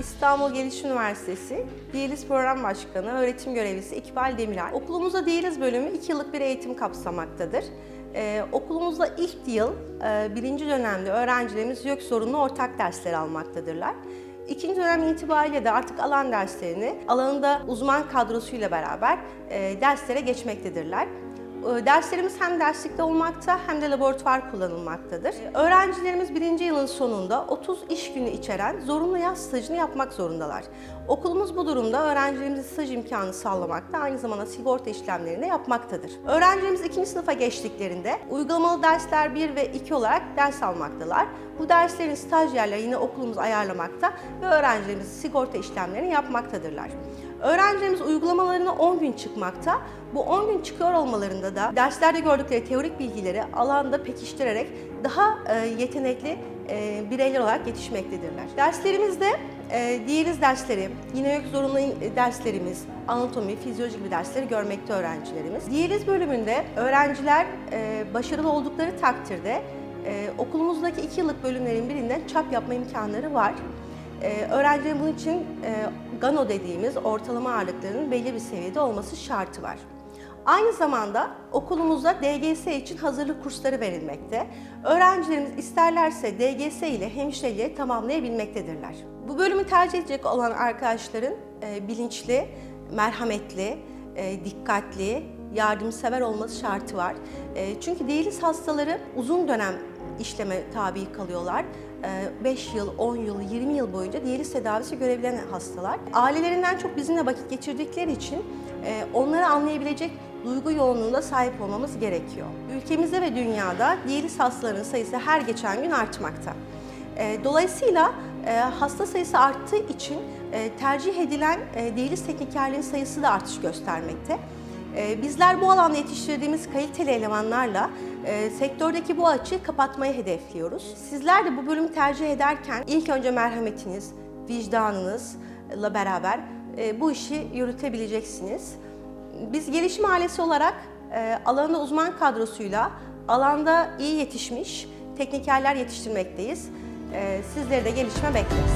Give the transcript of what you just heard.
İstanbul Gelişim Üniversitesi Diyaliz Program Başkanı, öğretim görevlisi İkbal Demirer. Okulumuzda Diyaliz bölümü 2 yıllık bir eğitim kapsamaktadır. Ee, okulumuzda ilk yıl e, birinci dönemde öğrencilerimiz YÖK zorunlu ortak dersleri almaktadırlar. İkinci dönem itibariyle de artık alan derslerini alanında uzman kadrosuyla beraber e, derslere geçmektedirler. E, Derslerimiz hem derslikte olmakta hem de laboratuvar kullanılmaktadır. E, Öğrencilerimiz birinci yılın sonunda 30 iş günü içeren zorunlu yaz stajını yapmak zorundalar. Okulumuz bu durumda öğrencilerimize staj imkanı sağlamakta, aynı zamanda sigorta işlemlerini de yapmaktadır. Öğrencilerimiz ikinci sınıfa geçtiklerinde uygulamalı dersler 1 ve 2 olarak ders almaktalar. Bu derslerin stajyerleri yine okulumuz ayarlamakta ve öğrencilerimiz sigorta işlemlerini yapmaktadırlar. Öğrencilerimiz uygulamalarına 10 gün çıkmakta. Bu 10 gün çıkıyor olmalarında da derslerde gördükleri teorik bilgileri alanda pekiştirerek daha e, yetenekli e, bireyler olarak yetişmektedirler. Derslerimizde e, diyaliz dersleri, yine yok zorunlu derslerimiz, anatomi, fizyoloji gibi dersleri görmekte öğrencilerimiz. Diyaliz bölümünde öğrenciler başarılı oldukları takdirde okulumuzdaki 2 yıllık bölümlerin birinden çap yapma imkanları var. Ee, öğrencilerin bunun için e, GANO dediğimiz ortalama ağırlıklarının belli bir seviyede olması şartı var. Aynı zamanda okulumuzda DGS için hazırlık kursları verilmekte. Öğrencilerimiz isterlerse DGS ile hemşireliğe tamamlayabilmektedirler. Bu bölümü tercih edecek olan arkadaşların e, bilinçli, merhametli, e, dikkatli, yardımsever olması şartı var. Çünkü diyaliz hastaları uzun dönem işleme tabi kalıyorlar. 5 yıl, 10 yıl, 20 yıl boyunca diyaliz tedavisi görebilen hastalar. Ailelerinden çok bizimle vakit geçirdikleri için e, onları anlayabilecek duygu yoğunluğuna sahip olmamız gerekiyor. Ülkemizde ve dünyada diyaliz hastalarının sayısı her geçen gün artmakta. E, Dolayısıyla e, hasta sayısı arttığı için tercih edilen diyaliz teknikerlerin sayısı da artış göstermekte. Ee, Bizler bu alanda yetiştirdiğimiz kaliteli elemanlarla e, sektördeki bu açığı kapatmayı hedefliyoruz. Sizler de bu bölümü tercih ederken ilk önce merhametiniz, vicdanınızla beraber e, bu işi yürütebileceksiniz. Biz gelişim ailesi olarak e, alanda uzman kadrosuyla alanda iyi yetişmiş teknikerler yetiştirmekteyiz. E, Sizleri de gelişime bekleriz.